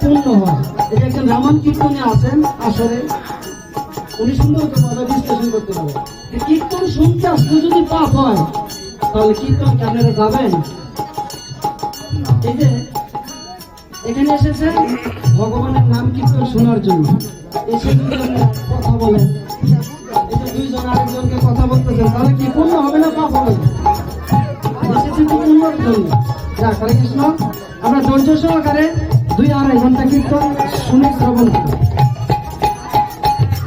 পূর্ণ হয়। একজন রামান কীর্তনে আছেন আসরে। উনি সুন্দর ভাবে বিশ্লেষণ করতে পারে কীর্তন শুনতে আসলে যদি পাপ হয়, তাহলে কীর্তন আপনারা যাবেন? যে, এখানে এসেছেন ভগবানের নাম কীর্তন শোনার জন্য। এসে কথা বলেন। দুইজন আরেকজনকে কথা বলতেছেন, তাহলে কি পূর্ণ হবে না পাপ হবে? এসেছেন তো পূর্ণর জন্য? যাক, হরে কৃষ্ণ। আমরা ধৈর্য সহকারে দুই আড়াই ঘণ্টা কীর্তন, শুনে শ্রবণ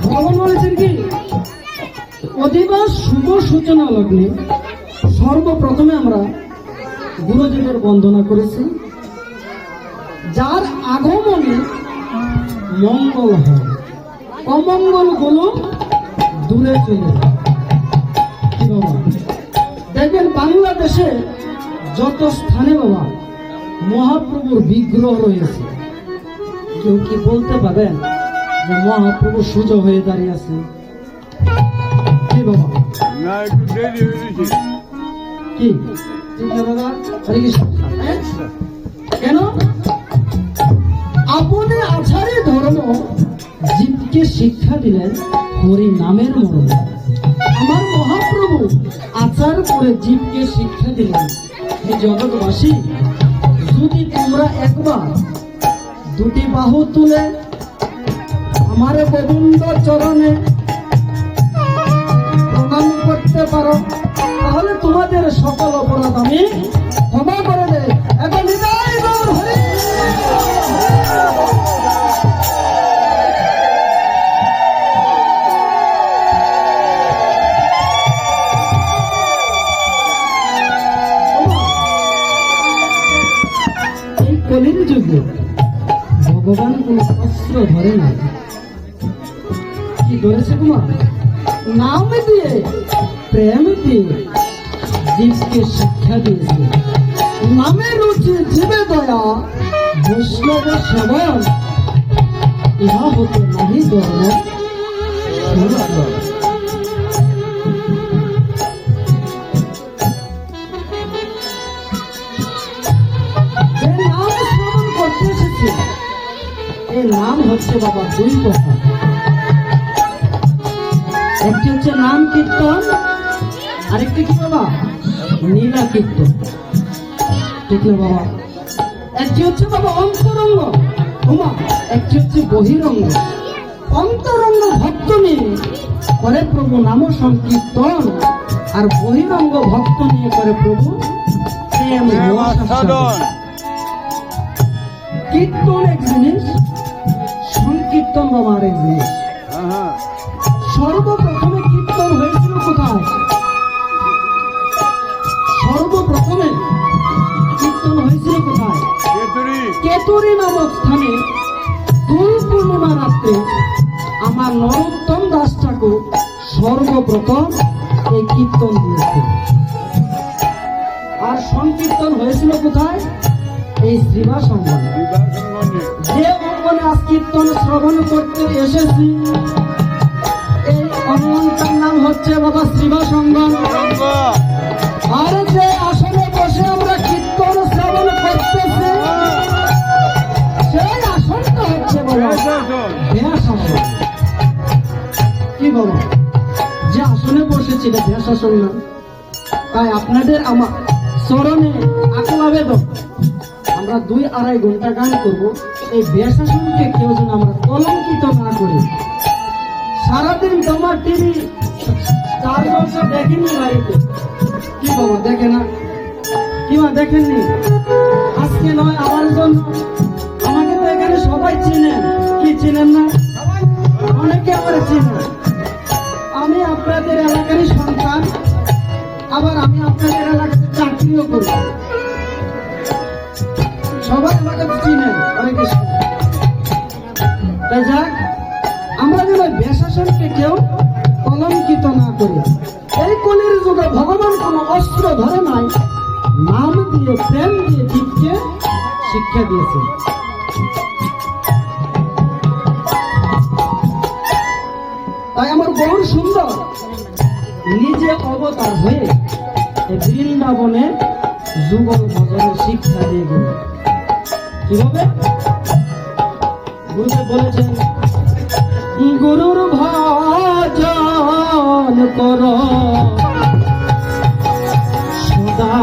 ভগবান বলেছেন কি? অধিবাস শুভ সূচনা লগ্নে সর্বপ্রথমে আমরা গুরুদেবের বন্দনা করেছি। যার আগমনে মঙ্গল হয়। অমঙ্গলগুলো দূরে চলে। দেখবেন বাংলাদেশে যত স্থানে বাবা মহাপ্রভুর বিগ্রহ রয়েছে। কেউ কি বলতে পারেন যে মহাপ্রভু সুযোগ হয়ে দাঁড়িয়ে আছে? কেন? আপনি আচারে ধর্ম জীবকে শিক্ষা দিলেন হরি নামের মরণ। আমার মহাপ্রভু আচার করে জীবকে শিক্ষা দিলেন। হে জগৎবাসী যদি তোমরা একবার দুটি বাহু তুলে আমার গোবিন্দ চরণে প্রণাম করতে পারো, তাহলে তোমাদের সকল অপরাধ আমি ক্ষমা করে দেয় যুগে ভগবান কোন অস্ত্র ধরে নাই কি ধরেছে কুমার নাম দিয়ে। প্রেম দিয়ে। জীবকে শিক্ষা দিয়েছে নামে রুচি জীবে দয়া। বৈষ্ণব সেবন ইহা হতে নাহি ধর্ম নাম হচ্ছে বাবা দুই কথা একটি হচ্ছে নাম কীর্তন আরেকটি কি বাবা? নীলা কীর্তন। না বাবা। একটি হচ্ছে বাবা অন্তরঙ্গ ওমা একটি হচ্ছে বহিরঙ্গ। অন্তরঙ্গ ভক্ত নিয়ে করে প্রভু নাম সংকীর্তন আর বহিরঙ্গ ভক্ত নিয়ে করে প্রভু কীর্তন এক জিনিস আরেক জিনিস হ্যাঁ সর্বপ্রথমে কীর্তন হয়েছিল কোথায়? সর্বপ্রথমে কীর্তন হয়েছিল কোথায়? কেতুরি। নামক স্থানে দোল পূর্ণিমা রাত্রে আমার নরোত্তম দাস ঠাকুর সর্বপ্রথম এই কীর্তন দিয়েছে। আর সংকীর্তন হয়েছিল কোথায়? এই সঙ্গনে যে অঙ্গনে আজ কীর্তন শ্রবণ করতে এসেছি। এই অঙ্গনটার নাম হচ্ছে বাবা অঙ্গন রঙ্গ আর যে আসনে বসে আমরা কীর্তন শ্রবণ করতেছি। সেই আসনটা হচ্ছে আসন কি বলো? যে আসনে বসেছি এটা ব্যাস আসন না। তাই আপনাদের আমার চরণে আকল আবেদন। আমরা দুই আড়াই ঘণ্টা গান করব। এই ব্যাস আসনকে কেউ যেন আমরা কলঙ্কিত না করি। সারাদিন তোমার টিভি চার বছর দেখেনি বাড়িতে। কি বাবা দেখে না? কি মা, দেখেননি? আজকে নয়, আমার জন্য। আমাকে তো এখানে সবাই চিনেন। কি চিনেন না? অনেকে আমার চিনেন। আমি আপনাদের এলাকারই সন্তান। শিক্ষা দিয়েছে। তাই আমার বহু সুন্দর। নিজে অবতার হয়ে বৃন্দাবনে যুগল ভজনের শিক্ষা দিয়ে গেল। কীভাবে? বলেছেন, গুরুর ভজন কর, সদা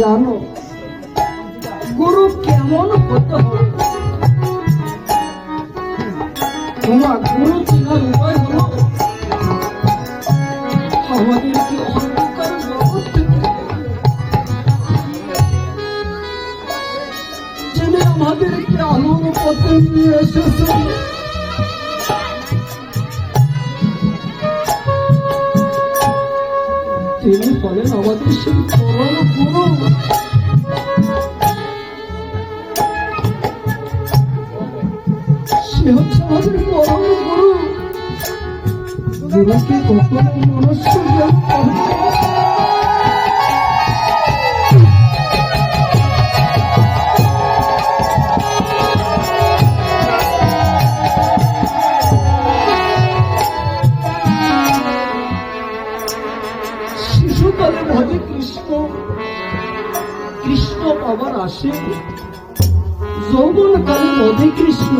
জানো? গুরু কেমন হতে? হবে তোমার গুরু চিনার উপায় হলো। আমাদেরকে অন্ধকার জগৎ যিনি আমাদেরকে আলোর পথে নিয়ে এসেছেন তিনি হলেন আমাদের সেই পরম গুরু সে হচ্ছে আমাদের পরম গুরু গুরুকে কখনো মনুষ্য আসে। যৌবন কালে ভজে কৃষ্ণ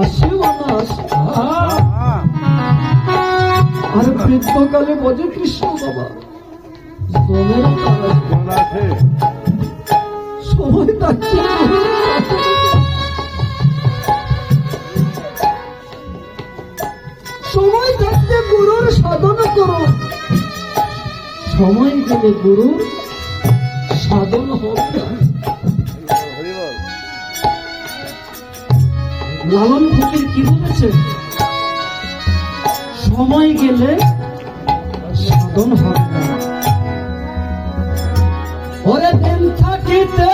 আসে অনাস হ্যাঁ আর বৃদ্ধকালে ভজে কৃষ্ণ বাবা। সময় থাকতে গুরুর সাধনা করো। সময় গেলে গুরুর সাধন লালন ফকির কি বলেছেন সময় গেলে সাধন হবে না। ওরে দিন থাকিতে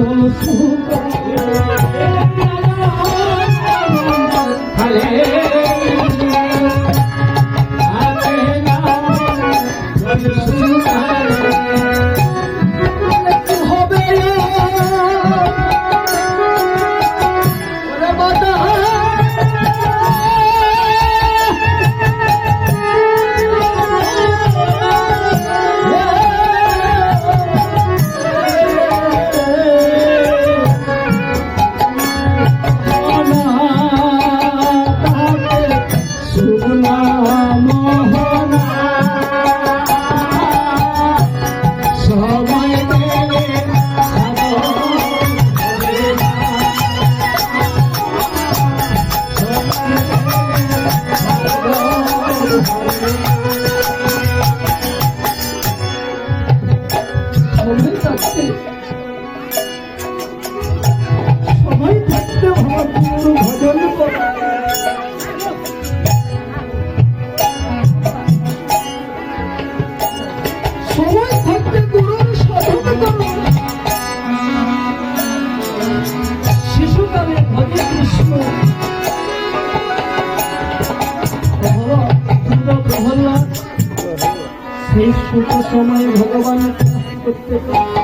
হবে সময়ে ভগবান প্রত্যেক